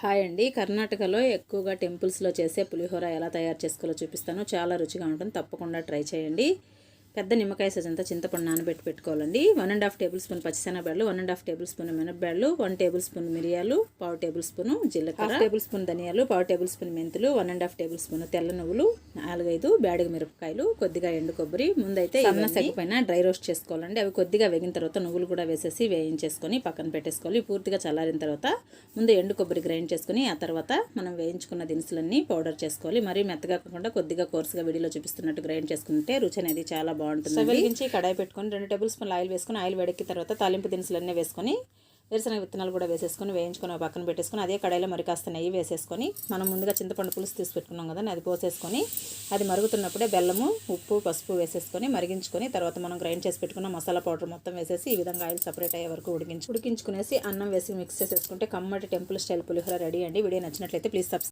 Hi అండి. కర్ణాటకలో ఎక్కువగా టెంపుల్స్లో చేసే పులిహోర ఎలా తయారు చేసుకోవాలో చూపిస్తాను. చాలా రుచిగా ఉంటుంది. తప్పకుండా ట్రై చేయండి. పెద్ద నిమ్మకాయ సజంతా చింతపండు నానబెట్టి పెట్టుకోవాలండి. One and half tablespoon పచ్చిశనగబెడలు one and half tablespoon మినపబెడలు వన్ టేబుల్ స్పూన్ మిరియాలు పావు టేబుల్ స్పూన్ జీలకర్ర టేబుల్ స్పూన్ ధనియాలు పావు టేబుల్ స్పూన్ మెంతులు one and half tablespoon తెల్ల నువ్వులు నాలుగైదు బ్యాడిగ మిరపకాయలు కొద్దిగా ఎండు కొబ్బరి ముందైతే సన్న సెగ పైన డ్రై రోస్ట్ చేసుకోవాలండి. అవి కొద్దిగా వేగిన తర్వాత నువ్వులు కూడా వేసేసి వేయించేసుకొని పక్కన పెట్టేసుకోవాలి. పూర్తిగా చల్లారిన తర్వాత ముందు ఎండు కొబ్బరి గ్రైండ్ చేసుకొని ఆ తర్వాత మనం వేయించుకున్న దినుసులన్నీ పౌడర్ చేసుకోవాలి. మరీ మెత్తగా కాకుండా కొద్దిగా కోర్సుగా వీడియోలో చూపిస్తున్నట్టు గ్రైండ్ చేసుకుంటే రుచి అనేది చాలా బాగుంటుంది. వెలిగించి కడాయి పెట్టుకొని రెండు టేబుల్ స్పూన్ ఆయిల్ వేసుకొని ఆయిల్ వేడెక్కిన తర్వాత తాలింపు దినుసులన్నీ వేసుకొని వేరుశనగ విత్తనాలు కూడా వేసేసుకొని వేయించుకొని ఒక పక్కన పెట్టేసుకొని అదే కడాయిలో మరి కాస్త నెయ్యి వేసేసుకొని మనం ముందుగా చింతపండు పులుసు తీసి పెట్టుకున్నాం కదా అది పోసేసుకొని అది మరుగుతున్నప్పుడే బెల్లము ఉప్పు పసుపు వేసేసుకొని మరిగించుకొని తర్వాత మనం గ్రైండ్ చేసి పెట్టుకున్న మసాలా పౌడర్ మొత్తం వేసేసి ఈ విధంగా ఆయిల్ సపరేట్ అయ్యే వరకు ఉడికించి ఉడికించుకునేసి అన్నం వేసి మిక్స్ చేసేసుకుంటే కమ్మటి టెంపుల్ స్టైల్ పులిహోర రెడీ అండి. వీడియో నచ్చినట్లయితే ప్లీజ్ సబ్స్క్రైబ్